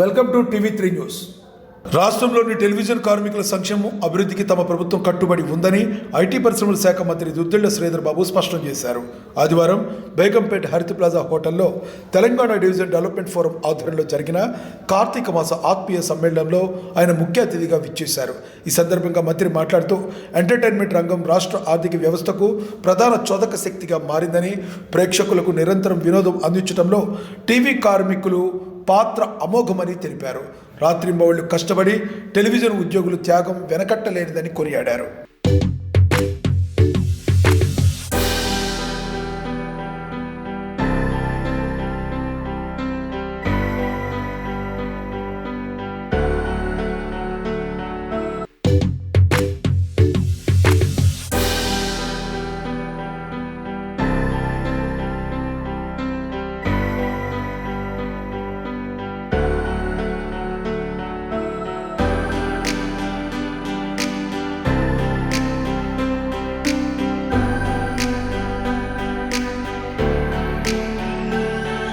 Welcome to TV three news రాష్ట్రంలోని television కార్మికుల సంక్షేమం అభివృద్ధికి తమ ప్రభుత్వం కట్టుబడి ఉందని ఐటీ పరిశ్రమల శాఖ మంత్రి దుద్దిళ్ళ శ్రీధర్ బాబు స్పష్టం చేశారు. ఆదివారం బేగంపేట హరిత ప్లాజా హోటల్లో తెలంగాణ డివిజన్ డెవలప్మెంట్ ఫోరం ఆధ్వర్యంలో జరిగిన కార్తీక మాస ఆత్మీయ సమ్మేళనంలో ఆయన ముఖ్య అతిథిగా విచ్చేశారు. ఈ సందర్భంగా మంత్రి మాట్లాడుతూ ఎంటర్టైన్మెంట్ రంగం రాష్ట్ర ఆర్థిక వ్యవస్థకు ప్రధాన చోదక శక్తిగా మారిందని ప్రేక్షకులకు నిరంతరం వినోదం అందించడంలో టీవీ కార్మికులు పాత్ర అమోఘమని తెలిపారు. రాత్రింబవళ్ళు కష్టపడి టెలివిజన్ ఉద్యోగులు త్యాగం వెనకట్టలేనిదని కొనియాడారు.